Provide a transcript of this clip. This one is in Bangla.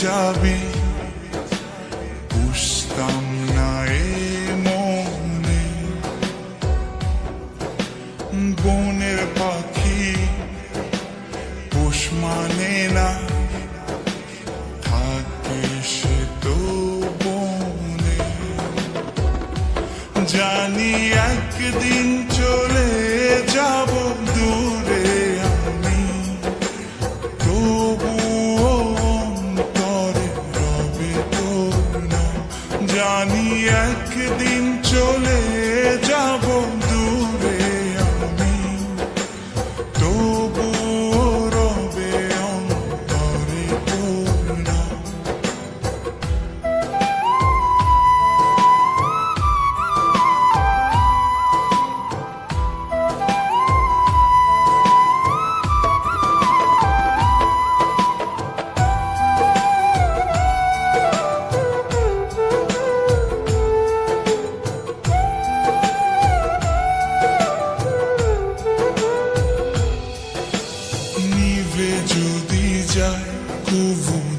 যাবি না এ মনে। বনের পাখি পোষ মানে না। থাকে সে তো বনে। জানি একদিন চলে জানি একদিন চলে যাব। নিভে যদি যায় কুভু